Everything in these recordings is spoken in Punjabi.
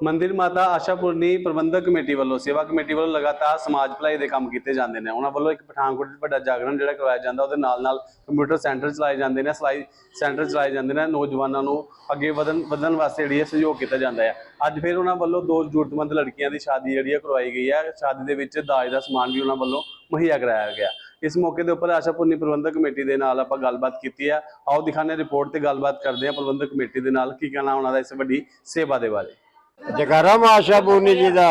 ਮੰਦਿਰ ਮਾਤਾ ਆਸ਼ਾਪੁਰਨੀ ਪ੍ਰਬੰਧਕ ਕਮੇਟੀ ਵੱਲੋਂ, ਸੇਵਾ ਕਮੇਟੀ ਵੱਲੋਂ ਲਗਾਤਾਰ ਸਮਾਜ ਭਲਾਈ ਦੇ ਕੰਮ ਕੀਤੇ ਜਾਂਦੇ ਨੇ। ਉਹਨਾਂ ਵੱਲੋਂ ਇੱਕ ਪਠਾਨਕੋਟ ਵਿੱਚ ਵੱਡਾ ਜਾਗਰਣ ਜਿਹੜਾ ਕਰਵਾਇਆ ਜਾਂਦਾ, ਉਹਦੇ ਨਾਲ ਨਾਲ ਕੰਪਿਊਟਰ ਸੈਂਟਰ ਚਲਾਏ ਜਾਂਦੇ ਨੇ, ਸਿਲਾਈ ਸੈਂਟਰ ਚਲਾਏ ਜਾਂਦੇ ਨੇ, ਨੌਜਵਾਨਾਂ ਨੂੰ ਅੱਗੇ ਵਧਣ ਵਧਣ ਵਾਸਤੇ ਜਿਹੜੀ ਹੈ ਸਹਿਯੋਗ ਕੀਤਾ ਜਾਂਦਾ ਹੈ। ਅੱਜ ਫਿਰ ਉਹਨਾਂ ਵੱਲੋਂ ਦੋ ਜ਼ਰੂਰਤਮੰਦ ਲੜਕੀਆਂ ਦੀ ਸ਼ਾਦੀ ਜਿਹੜੀ ਹੈ ਕਰਵਾਈ ਗਈ ਹੈ। ਸ਼ਾਦੀ ਦੇ ਵਿੱਚ ਦਾਜ ਦਾ ਸਮਾਨ ਵੀ ਉਹਨਾਂ ਵੱਲੋਂ ਮੁਹੱਈਆ ਕਰਾਇਆ ਗਿਆ। ਇਸ ਮੌਕੇ ਦੇ ਉੱਪਰ ਆਸ਼ਾਪੁਰਨੀ ਪ੍ਰਬੰਧਕ ਕਮੇਟੀ ਦੇ ਨਾਲ ਆਪਾਂ ਗੱਲਬਾਤ ਕੀਤੀ ਹੈ। ਆਓ ਦਿਖਾਣੇ ਰਿਪੋਰਟ ਤੇ ਗੱਲਬਾਤ ਕਰਦੇ ਹਾਂ ਪ੍ਰਬੰਧਕ ਕਮੇਟੀ ਦੇ ਨਾਲ। ਕੀ ਕਹਿਣਾ ਉਹਨਾਂ ਦਾ ਇਸ ਵੱਡੀ ਸੇਵਾ ਦੇ ਬਾਰੇ? ਜਗਾਰਾ ਆਸ਼ਾ ਪੂਰਨੀ ਜੀ ਦਾ।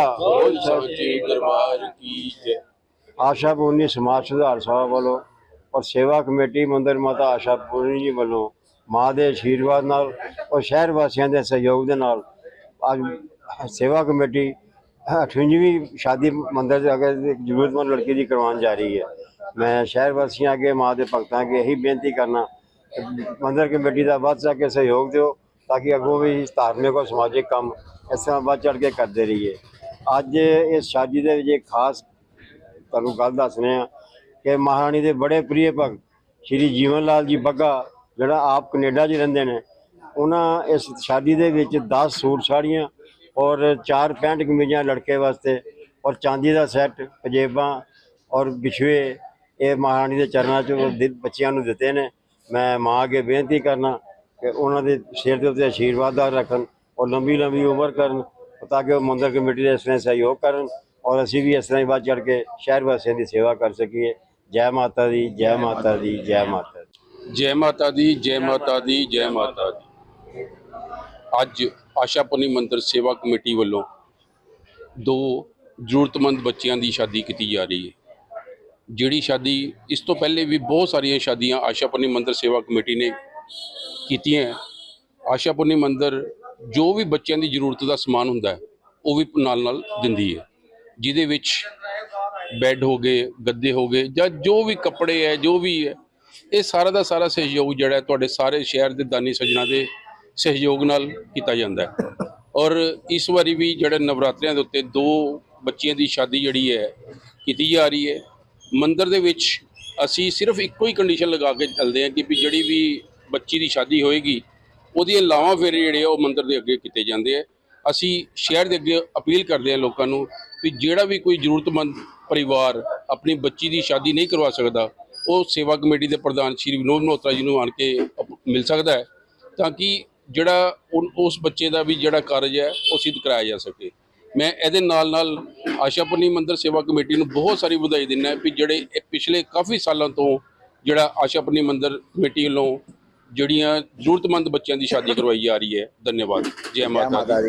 ਸੱਚੇ ਦਰਬਾਰ ਕੀ ਜੈ। ਆਸ਼ਾ ਪੂਰਨੀ ਸਮਾਜ ਸੁਧਾਰ ਸਭਾ ਵੱਲੋਂ ਔਰ ਸੇਵਾ ਕਮੇਟੀ ਮੰਦਰ ਮਾਤਾ ਆਸ਼ਾ ਪੂਰਨੀ ਜੀ ਵੱਲੋਂ ਮਾਂ ਦੇ ਆਸ਼ੀਰਵਾਦ ਨਾਲ ਔਰ ਸ਼ਹਿਰ ਵਾਸੀਆਂ ਦੇ ਸਹਿਯੋਗ ਦੇ ਨਾਲ ਅੱਜ ਸੇਵਾ ਕਮੇਟੀ 28ਵੀਂ ਸ਼ਾਦੀ ਮੰਦਰ ਦੇ ਅਗੇ ਇੱਕ ਜ਼ਰੂਰਤਮੰਦ ਲੜਕੀ ਦੀ ਕਰਵਾਉਣ ਜਾ ਰਹੀ ਹੈ। ਮੈਂ ਸ਼ਹਿਰ ਵਾਸੀਆਂ ਅੱਗੇ ਮਾਂ ਦੇ ਭਗਤਾਂ ਅੱਗੇ ਇਹੀ ਬੇਨਤੀ ਕਰਨਾ ਮੰਦਰ ਕਮੇਟੀ ਦਾ ਵੱਧ ਚੜ੍ਹ ਕੇ ਸਹਿਯੋਗ ਦਿਓ ਤਾਂ ਕਿ ਅੱਗੋਂ ਵੀ ਇਸ ਧਾਰਮਿਕ ਔਰ ਸਮਾਜਿਕ ਕੰਮ ਇਸ ਤਰ੍ਹਾਂ ਵੱਧ ਚੜ ਕੇ ਕਰਦੇ ਰਹੀਏ। ਅੱਜ ਇਸ ਸ਼ਾਦੀ ਦੇ ਵਿੱਚ ਇੱਕ ਖਾਸ ਤੁਹਾਨੂੰ ਗੱਲ ਦੱਸਨੇ ਆ ਕਿ ਮਹਾਰਾਣੀ ਦੇ ਬੜੇ ਪ੍ਰਿਯ ਭਗਤ ਸ਼੍ਰੀ ਜੀਵਨ ਲਾਲ ਜੀ ਬੱਗਾ, ਜਿਹੜਾ ਆਪ ਕੈਨੇਡਾ 'ਚ ਰਹਿੰਦੇ ਨੇ, ਉਹਨਾਂ ਇਸ ਸ਼ਾਦੀ ਦੇ ਵਿੱਚ 10 ਸੂਟ ਸਾੜੀਆਂ ਔਰ 4 ਪੈਂਟ ਕਮੀਜ਼ਾਂ ਲੜਕੇ ਵਾਸਤੇ ਔਰ ਚਾਂਦੀ ਦਾ ਸੈੱਟ, ਪਜੇਬਾਂ ਔਰ ਬਿਛਵੇ ਇਹ ਮਹਾਰਾਣੀ ਦੇ ਚਰਨਾਂ 'ਚ ਬੱਚਿਆਂ ਨੂੰ ਦਿੱਤੇ ਨੇ। ਮੈਂ ਮਾਂ ਅੱਗੇ ਬੇਨਤੀ ਕਰਨਾ ਕਿ ਉਹਨਾਂ ਦੇ ਸਿਰ ਦੇ ਉੱਤੇ ਆਸ਼ੀਰਵਾਦ ਰੱਖਣ ਔਰ ਲੰਬੀ ਲੰਬੀ ਉਮਰ ਕਰਨ ਤਾਂ ਕਿ ਉਹ ਮੰਦਰ ਕਮੇਟੀ ਦੇ ਇਸ ਤਰ੍ਹਾਂ ਸਹਿਯੋਗ ਕਰਨ ਔਰ ਅਸੀਂ ਵੀ ਇਸ ਤਰ੍ਹਾਂ ਹੀ ਵੱਧ ਚੜ੍ਹ ਕੇ ਸ਼ਹਿਰ ਵਾਸੀਆਂ ਦੀ ਸੇਵਾ ਕਰ ਸਕੀਏ। ਜੈ ਮਾਤਾ ਦੀ, ਜੈ ਮਾਤਾ ਦੀ, ਜੈ ਮਾਤਾ ਦੀ। ਜੈ ਮਾਤਾ ਦੀ, ਜੈ ਮਾਤਾ ਦੀ, ਜੈ ਮਾਤਾ ਦੀ। ਅੱਜ ਆਸ਼ਾਪੁਰਨੀ ਮੰਦਿਰ ਸੇਵਾ ਕਮੇਟੀ ਵੱਲੋਂ ਦੋ ਜ਼ਰੂਰਤਮੰਦ ਬੱਚਿਆਂ ਦੀ ਸ਼ਾਦੀ ਕੀਤੀ ਜਾ ਰਹੀ ਹੈ। ਜਿਹੜੀ ਸ਼ਾਦੀ ਇਸ ਤੋਂ ਪਹਿਲੇ ਵੀ ਬਹੁਤ ਸਾਰੀਆਂ ਸ਼ਾਦੀਆਂ ਆਸ਼ਾਪੁਰਨੀ ਮੰਦਿਰ ਸੇਵਾ ਕਮੇਟੀ ਨੇ ਕੀਤੀਆਂ ਆਸ਼ਾਪੁਰਨੀ ਮੰਦਰ ਜੋ ਵੀ ਬੱਚਿਆਂ ਦੀ ਜ਼ਰੂਰਤ ਦਾ ਸਮਾਨ ਹੁੰਦਾ ਹੈ, ਉਹ ਵੀ ਨਾਲ ਨਾਲ ਦਿੰਦੀ ਹੈ। ਜਿਹਦੇ ਵਿੱਚ ਬੈੱਡ ਹੋ ਗਏ, ਗੱਦੇ ਹੋ ਗਏ ਜਾਂ ਜੋ ਵੀ ਕੱਪੜੇ ਹੈ, ਜੋ ਵੀ ਹੈ, ਇਹ ਸਾਰਾ ਦਾ ਸਾਰਾ ਸਹਿਯੋਗ ਜਿਹੜਾ ਤੁਹਾਡੇ ਸਾਰੇ ਸ਼ਹਿਰ ਦੇ ਦਾਨੀ ਸੱਜਣਾ ਦੇ ਸਹਿਯੋਗ ਨਾਲ ਕੀਤਾ ਜਾਂਦਾ ਹੈ। ਔਰ ਇਸ ਵਾਰੀ ਵੀ ਜਿਹੜੇ ਨਵਰਾਤਰਿਆਂ ਦੇ ਉੱਤੇ ਦੋ ਬੱਚਿਆਂ ਦੀ ਸ਼ਾਦੀ ਜਿਹੜੀ ਹੈ, ਕੀਤੀ ਜਾ ਰਹੀ ਹੈ। ਮੰਦਰ ਦੇ ਵਿੱਚ ਅਸੀਂ ਸਿਰਫ ਇੱਕੋ ਹੀ ਕੰਡੀਸ਼ਨ ਲਗਾ ਕੇ ਚੱਲਦੇ ਹਾਂ ਕਿ ਵੀ ਜਿਹੜੀ ਵੀ ਬੱਚੀ ਦੀ ਸ਼ਾਦੀ ਹੋਏਗੀ, ਉਹਦੀਆਂ ਲਾਵਾਂ ਫੇਰੇ ਜਿਹੜੇ ਆ ਉਹ ਮੰਦਿਰ ਦੇ ਅੱਗੇ ਕੀਤੇ ਜਾਂਦੇ ਆ। ਅਸੀਂ ਸ਼ਹਿਰ ਦੇ ਅੱਗੇ ਅਪੀਲ ਕਰਦੇ ਹਾਂ ਲੋਕਾਂ ਨੂੰ ਵੀ ਜਿਹੜਾ ਵੀ ਕੋਈ ਜ਼ਰੂਰਤਮੰਦ ਪਰਿਵਾਰ ਆਪਣੀ ਬੱਚੀ ਦੀ ਸ਼ਾਦੀ ਨਹੀਂ ਕਰਵਾ ਸਕਦਾ, ਉਹ ਸੇਵਾ ਕਮੇਟੀ ਦੇ ਪ੍ਰਧਾਨ ਸ਼੍ਰੀ ਵਿਨੋਦ ਮਲਹੋਤਰਾ ਜੀ ਨੂੰ ਆਣ ਕੇ ਅਪ- ਮਿਲ ਸਕਦਾ ਹੈ, ਤਾਂ ਕਿ ਜਿਹੜਾ ਉਨ- ਉਸ ਬੱਚੇ ਦਾ ਵੀ ਜਿਹੜਾ ਕਾਰਜ ਹੈ, ਉਹ ਸਿੱਧ ਕਰਾਇਆ ਜਾ ਸਕੇ। ਮੈਂ ਇਹਦੇ ਨਾਲ ਨਾਲ ਆਸ਼ਾਪੁਰਨੀ ਮੰਦਰ ਸੇਵਾ ਕਮੇਟੀ ਨੂੰ ਬਹੁਤ ਸਾਰੀ ਵਧਾਈ ਦਿੰਦਾ ਵੀ ਜਿਹੜੇ ਪਿਛਲੇ ਕਾਫੀ ਸਾਲਾਂ ਤੋਂ ਜਿਹੜਾ ਆਸ਼ਾਪੁਰਨੀ ਮੰਦਰ ਕਮੇਟੀ ਵੱਲੋਂ ਜਿਹੜੀਆਂ ਜ਼ਰੂਰਤਮੰਦ ਬੱਚਿਆਂ ਦੀ ਸ਼ਾਦੀ ਕਰਵਾਈ ਜਾ ਰਹੀ ਹੈ। ਧੰਨਵਾਦ। ਜੈ ਮਾਤਾ ਦੀ।